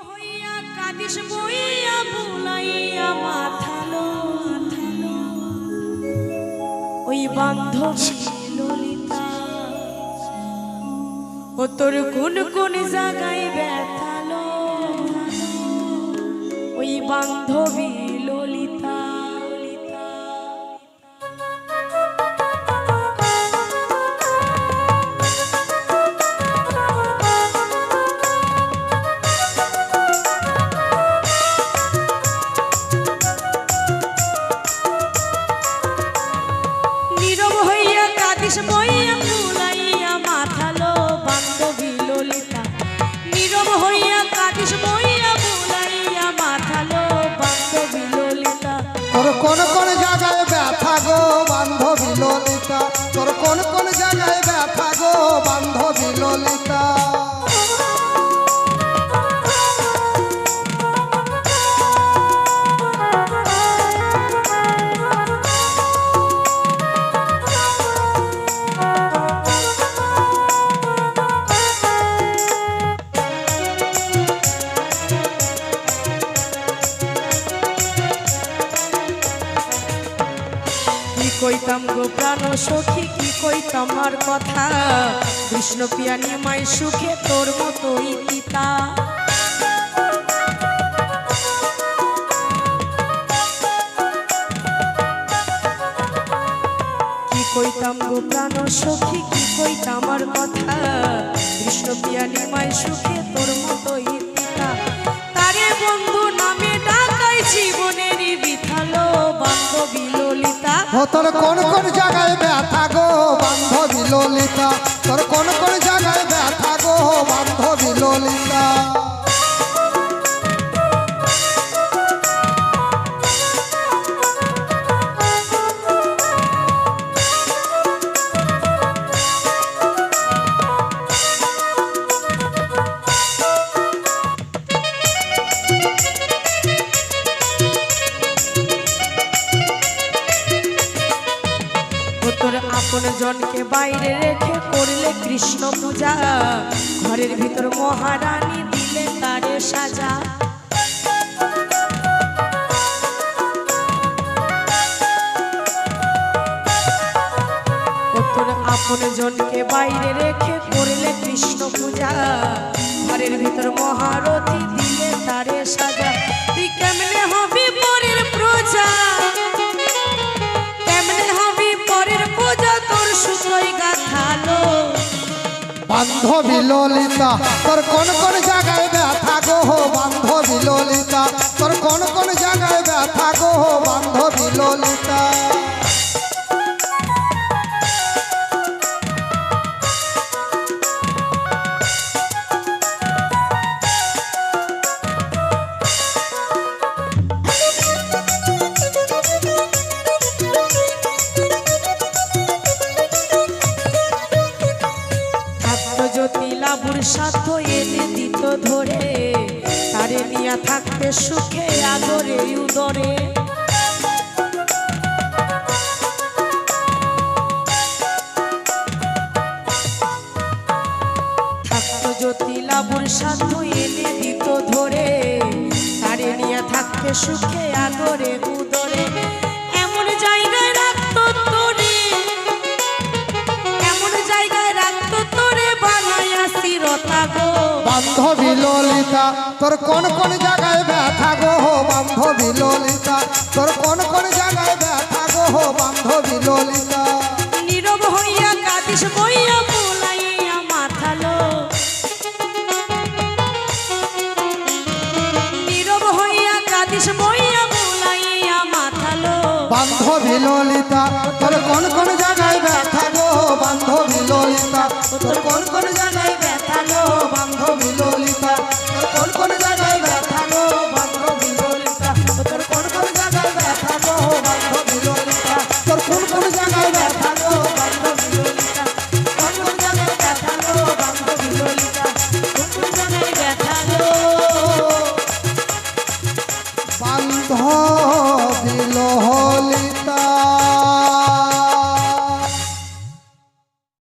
হইয়া ওই বান্ধবী ললিতা। ও তোর কোন কোন জায়গায় ব্যথালো ওই বান্ধবী কাঁদিস বইয়া ফুলাইয়া মাথালো বান্ধবী ললিতা। নীরব তোর কোন কোন জায়গায় ব্যথা গো বান্ধবী ললিতা? তোর কোন কোন কইতাম গো প্রাণ সখী, কি কইতাম আর কথা? কৃষ্ণ পিয়ানি মাই সুখে তোর মতোই পিতা। কি কইতাম গো প্রাণ সখী, কি কইতাম আর কথা? কৃষ্ণ পিয়ানি মাই সুখে তোর কোন কোন জায়গায় ব্যথা গো বান্ধবী ললিতা? তোর কোন কোন জায়গায় জনকে বাইরে রেখে করলে কৃষ্ণ পূজা। ঘরের ভিতর মহারানী দিলে তারে সাজা। আপন জনকে বাইরে রেখে করলে কৃষ্ণ পূজা। ঘরের ভিতর মহারথী দিলে বান্ধবী ললিতা, তোর কোন কোন জায়গায় ব্যথা গো? বান্ধবী ললিতা, তোর কোন কোন জায়গায় ব্যথা গো? নিয়া থাকতে সুখে আদরে উদরে। এনে ধরে। নিয়া থাকতে সুখে আদরে উদরে। ললিতা তোর কোন কোন জায়গায় ব্যথা গো হো বান্ধবী ললিতা? তোর কোন কোন জায়গায় ব্যথা গো হো বান্ধবী ললিতা? নীরব হইয়া কাঁদিস বইয়া বুলাইয়া মাথালো নীরব হইয়া কাঁদিস বইয়া বুলাইয়া মাথালো বান্ধবী ললিতা তোর কোন কোন